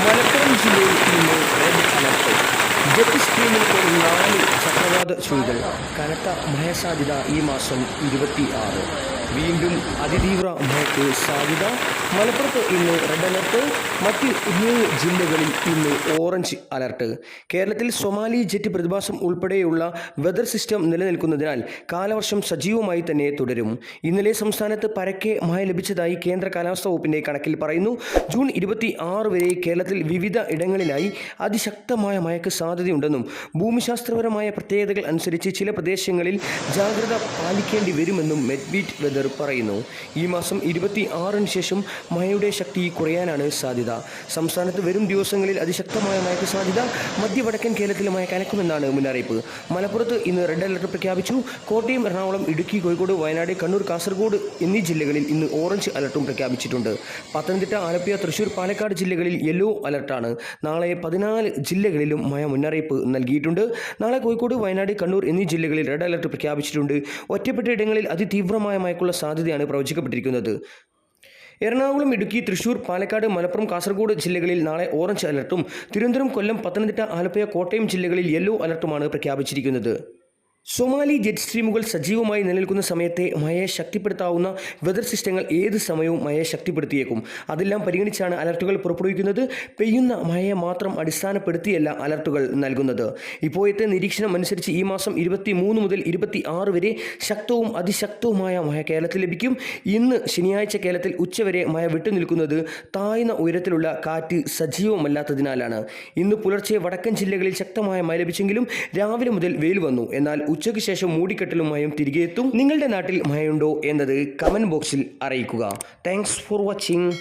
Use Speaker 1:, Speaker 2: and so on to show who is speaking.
Speaker 1: മലപ്പുറം ജില്ലയിൽ ഇന്ന് red alert jet സ്ട്രീമിൽ നാല് ചക്രവാത ചുഴികൾ കനത്ത മഴസാധ്യത ഈ മാസം ഇരുപത്തി ആറ് വീണ്ടും അതിതീവ്ര മഴയ്ക്ക് സാധ്യത. മലപ്പുറത്ത് ഇന്ന് റെഡ് അലർട്ട് മറ്റ് ഏഴ് ജില്ലകളിൽ ഇന്ന് ഓറഞ്ച് അലർട്ട് കേരളത്തിൽ സൊമാലി ജെറ്റ് പ്രതിഭാസം ഉൾപ്പെടെയുള്ള വെതർ സിസ്റ്റം നിലനിൽക്കുന്നതിനാൽ കാലവർഷം സജീവമായി തന്നെ തുടരും. ഇന്നലെ സംസ്ഥാനത്ത് പരക്കെ മഴ ലഭിച്ചതായി കേന്ദ്ര കാലാവസ്ഥാ വകുപ്പിന്റെ കണക്കിൽ പറയുന്നു. ജൂൺ ഇരുപത്തി ആറ് വരെ കേരളത്തിൽ വിവിധ ഇടങ്ങളിലായി അതിശക്തമായ മഴയ്ക്ക് സാധ്യതയുണ്ടെന്നും ഭൂമിശാസ്ത്രപരമായ പ്രത്യേകതകൾ അനുസരിച്ച് ചില പ്രദേശങ്ങളിൽ ജാഗ്രത പാലിക്കേണ്ടി വരുമെന്നും മെഡ്ബീറ്റ് വെതർ പറയുന്നു ഈ മാസം ഇരുപത്തി ആറിന് ശേഷം മഴയുടെ ശക്തി കുറയാനാണ് സാധ്യത. സംസ്ഥാനത്ത് വരും ദിവസങ്ങളിൽ അതിശക്തമായ മഴയ്ക്ക് സാധ്യത. മധ്യവടക്കൻ കേരളത്തിൽ മഴ കനക്കുമെന്നാണ് മുന്നറിയിപ്പ്. മലപ്പുറത്ത് ഇന്ന് റെഡ് അലർട്ട് പ്രഖ്യാപിച്ചു. കോട്ടയം എറണാകുളം ഇടുക്കി കോഴിക്കോട് വയനാട് കണ്ണൂർ കാസർഗോഡ് എന്നീ ജില്ലകളിൽ ഇന്ന് ഓറഞ്ച് അലർട്ടും പ്രഖ്യാപിച്ചിട്ടുണ്ട്. പത്തനംതിട്ട ആലപ്പുഴ തൃശൂർ പാലക്കാട് ജില്ലകളിൽ യെല്ലോ അലർട്ടാണ്. നാളെ പതിനാല് ജില്ലകളിലും മഴ മുന്നറിയിപ്പ് നൽകിയിട്ടുണ്ട്. നാളെ കോഴിക്കോട് വയനാട് കണ്ണൂർ എന്നീ ജില്ലകളിൽ റെഡ് അലർട്ട് പ്രഖ്യാപിച്ചിട്ടുണ്ട്. ഒറ്റപ്പെട്ട ഇടങ്ങളിൽ അതിതീവ്രമായ മഴയ്ക്കുള്ള സാധ്യതയാണ് പ്രവചിക്കപ്പെട്ടിരിക്കുന്നത്. എറണാകുളം ഇടുക്കി തൃശൂർ പാലക്കാട് മലപ്പുറം കാസർഗോഡ് ജില്ലകളിൽ നാളെ ഓറഞ്ച് അലർട്ടും തിരുവനന്തപുരം കൊല്ലം പത്തനംതിട്ട ആലപ്പുഴ കോട്ടയം ജില്ലകളിൽ യെല്ലോ അലർട്ടുമാണ് പ്രഖ്യാപിച്ചിരിക്കുന്നത്. സൊമാലി ജെറ്റ് സ്ട്രീമുകൾ സജീവമായി നിലനിൽക്കുന്ന സമയത്തെ മഴയെ ശക്തിപ്പെടുത്താവുന്ന വെതർ സിസ്റ്റങ്ങൾ ഏത് സമയവും മഴയെ ശക്തിപ്പെടുത്തിയേക്കും. അതെല്ലാം പരിഗണിച്ചാണ് അലർട്ടുകൾ പുറപ്പെടുവിക്കുന്നത്. പെയ്യുന്ന മഴയെ മാത്രം അടിസ്ഥാനപ്പെടുത്തിയല്ല അലർട്ടുകൾ നൽകുന്നത്. ഇപ്പോഴത്തെ നിരീക്ഷണം അനുസരിച്ച് ഈ മാസം ഇരുപത്തി മൂന്ന് മുതൽ ഇരുപത്തി ആറ് വരെ ശക്തവും അതിശക്തവുമായ മഴ കേരളത്തിൽ ലഭിക്കും. ഇന്ന് ശനിയാഴ്ച കേരളത്തിൽ ഉച്ചവരെ മഴ വിട്ടുനിൽക്കുന്നത് താഴ്ന്ന ഉയരത്തിലുള്ള കാറ്റ് സജീവമല്ലാത്തതിനാലാണ്. ഇന്ന് പുലർച്ചെ വടക്കൻ ജില്ലകളിൽ ശക്തമായ മഴ ലഭിച്ചെങ്കിലും രാവിലെ മുതൽ വെയിൽ വന്നു. എന്നാൽ ഉച്ചയ്ക്ക് ശേഷം മൂടിക്കെട്ടലും മഴയും തിരികെ എത്തും. നിങ്ങളുടെ നാട്ടിൽ മഴയുണ്ടോ എന്നത് കമന്റ് ബോക്സിൽ അറിയിക്കുക. Thanks for watching